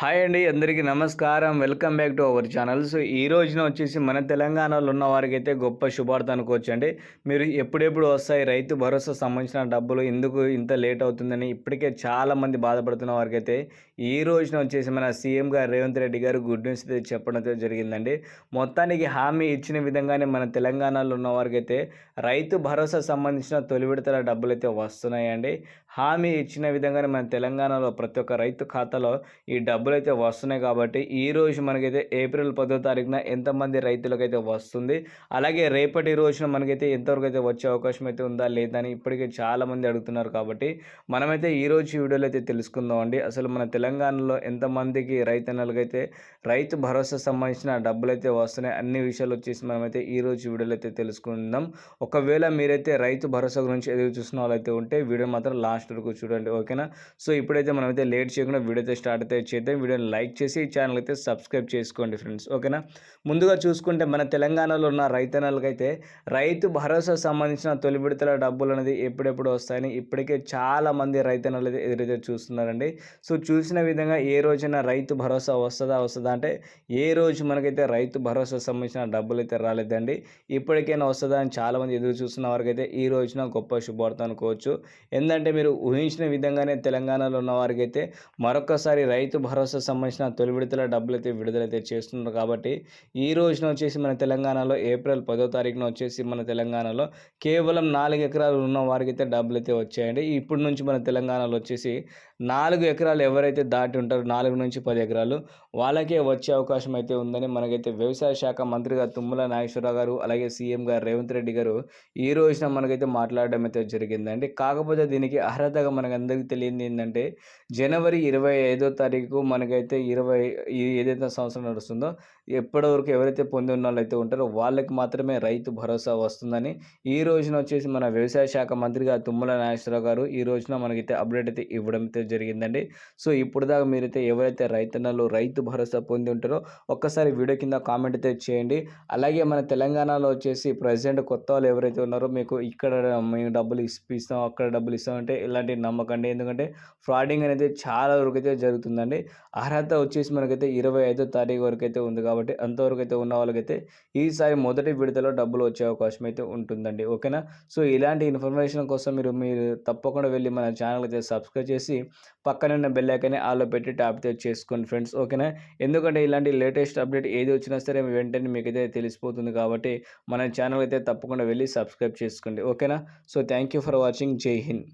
Hi అండి అందరికీ నమస్కారం. Welcome back to our channel. So ఈ రోజున వచ్చేసి మన తెలంగాణలో ఉన్న వారికి అయితే గొప్ప శుభార్త అనుకోవచ్చు అండి మీరు ఎప్పుడెప్పుడు వస్తాయి? రైతు భరోసా సంబంధించిన డబ్బులు ఎందుకు ఇంత లేట్ అవుతుందని ఇప్పటికే చాలామంది బాధపడుతున్న వారికైతే ఈ రోజున వచ్చేసి మన సీఎం గారు రేవంత్ రెడ్డి గారు గుడ్ న్యూస్ అయితే చెప్పడం అయితే జరిగిందండి. మొత్తానికి హామీ ఇచ్చిన విధంగానే మన తెలంగాణలో ఉన్న వారికైతే రైతు భరోసా సంబంధించిన తొలి విడతల డబ్బులు అయితే వస్తున్నాయండి. హామీ ఇచ్చిన విధంగానే మన తెలంగాణలో ప్రతి ఒక్క రైతు ఖాతాలో ఈ డబ్బులు అయితే వస్తున్నాయి కాబట్టి ఈ రోజు మనకైతే ఏప్రిల్ పదో తారీఖున ఎంతమంది రైతులకైతే వస్తుంది? అలాగే రేపటి రోజున మనకైతే ఎంతవరకు అయితే వచ్చే అవకాశం అయితే ఉందా లేదా అని ఇప్పటికే చాలామంది అడుగుతున్నారు కాబట్టి మనమైతే ఈ రోజు ఈ వీడియోలో అయితే తెలుసుకుందాం అండి. అసలు మన తెలంగాణలో ఎంతమందికి రైతన్నలకైతే రైతు భరోసా సంబంధించిన డబ్బులు అయితే వస్తున్నాయి అన్ని విషయాలు వచ్చేసి మనమైతే ఈ రోజు వీడియోలో అయితే తెలుసుకుందాం. ఒకవేళ మీరైతే రైతు భరోసా గురించి ఎదురు చూసిన వాళ్ళైతే ఉంటే వీడియో మాత్రం లాస్ట్ వరకు చూడండి ఓకేనా? సో ఇప్పుడైతే మనమైతే లేట్ చేయకుండా వీడియో అయితే స్టార్ట్ అయితే చేద్దాం. వీడియోని లైక్ చేసి ఈ ఛానల్ అయితే సబ్స్క్రైబ్ చేసుకోండి ఫ్రెండ్స్ ఓకేనా? ముందుగా చూసుకుంటే మన తెలంగాణలో ఉన్న రైతన్నలకైతే రైతు భరోసా సంబంధించిన తొలి విడతల డబ్బులు అనేది ఎప్పుడెప్పుడు వస్తాయని ఇప్పటికే చాలా మంది రైతన్నలు అయితే ఎదురైతే చూస్తున్నారండి. సో చూసిన విధంగా ఏ రోజైనా రైతు భరోసా వస్తుందా వస్తుందా అంటే ఏ రోజు మనకైతే రైతు భరోసా సంబంధించిన డబ్బులు అయితే రాలేదండి. ఇప్పటికైనా వస్తుందా అని చాలామంది ఎదురు చూస్తున్న వారికైతే ఈ రోజున గొప్ప శుభార్త అనుకోవచ్చు. ఎందుకంటే మీరు ఊహించిన విధంగానే తెలంగాణలో ఉన్న వారికి అయితే మరొకసారి రైతు భరోసా సంబంధించిన తొలి విడతల డబ్బులైతే విడుదలైతే చేస్తున్నారు కాబట్టి ఈ రోజున వచ్చేసి మన తెలంగాణలో ఏప్రిల్ పదో తారీఖున వచ్చేసి మన తెలంగాణలో కేవలం నాలుగు ఎకరాలు ఉన్న వారికి అయితే డబ్బులు అయితే వచ్చాయండి. ఇప్పటి నుంచి మన తెలంగాణలో వచ్చేసి నాలుగు ఎకరాలు ఎవరైతే దాటి ఉంటారో నాలుగు నుంచి పది ఎకరాలు వాళ్ళకే వచ్చే అవకాశం అయితే ఉందని మనకైతే వ్యవసాయ శాఖ మంత్రిగా తుమ్మల నాగేశ్వరరావు గారు అలాగే సీఎం గారు రేవంత్ రెడ్డి గారు ఈ రోజున మనకైతే మాట్లాడడం అయితే జరిగిందండి. కాకపోతే దీనికి అర్హతగా మనకు అందరికీ తెలియంది ఏంటంటే జనవరి ఇరవై ఐదో తారీఖు మనకైతే ఇరవై ఏదైతే సంవత్సరం నడుస్తుందో ఎప్పటి వరకు ఎవరైతే పొంది ఉన్న వాళ్ళు అయితే ఉంటారో వాళ్ళకి మాత్రమే రైతు భరోసా వస్తుందని ఈ రోజున వచ్చేసి మన వ్యవసాయ శాఖ మంత్రిగా తుమ్మల నాగేశ్వరరావు గారు ఈ రోజున మనకైతే అప్డేట్ అయితే ఇవ్వడం అయితే జరిగిందండి. సో ఇప్పుడు దాకా మీరైతే ఎవరైతే రైతన్నలు రైతు భరోసా పొంది ఉంటారో ఒక్కసారి వీడియో కింద కామెంట్ అయితే చేయండి. అలాగే మన తెలంగాణలో వచ్చేసి ప్రజెంట్ కొత్త వాళ్ళు ఎవరైతే ఉన్నారో మీకు ఇక్కడ మేము డబ్బులు ఇస్తాం అక్కడ డబ్బులు ఇస్తామంటే ఇలాంటివి నమ్మకండి. ఎందుకంటే ఫ్రాడింగ్ అనేది చాలా వరకు అయితే జరుగుతుందండి. అర్హత వచ్చేసి మనకైతే ఇరవై ఐదో తారీఖు వరకు అయితే ఉంది కాబట్టి అంతవరకు అయితే ఉన్న వాళ్ళకైతే ఈసారి మొదటి విడతలో డబ్బులు వచ్చే అవకాశం అయితే ఉంటుందండి. ఓకేనా? సో ఇలాంటి ఇన్ఫర్మేషన్ కోసం మీరు మీరు తప్పకుండా వెళ్ళి మన ఛానల్ అయితే సబ్స్క్రైబ్ చేసి పక్కన ఉన్న బెల్ ఐకాన్ని ఆలో పెట్టి ట్యాప్ చేసుకోండి ఫ్రెండ్స్ ఓకేనా ఎందుకంటే ఇలాంటి లేటెస్ట్ అప్డేట్ ఏది వచ్చినా సరే వెంటనే మీకైతే తెలిసిపోతుంది కాబట్టి మన ఛానల్ అయితే తప్పకుండా వెళ్ళి సబ్స్క్రైబ్ చేసుకోండి ఓకేనా so thank you for watching Jai Hind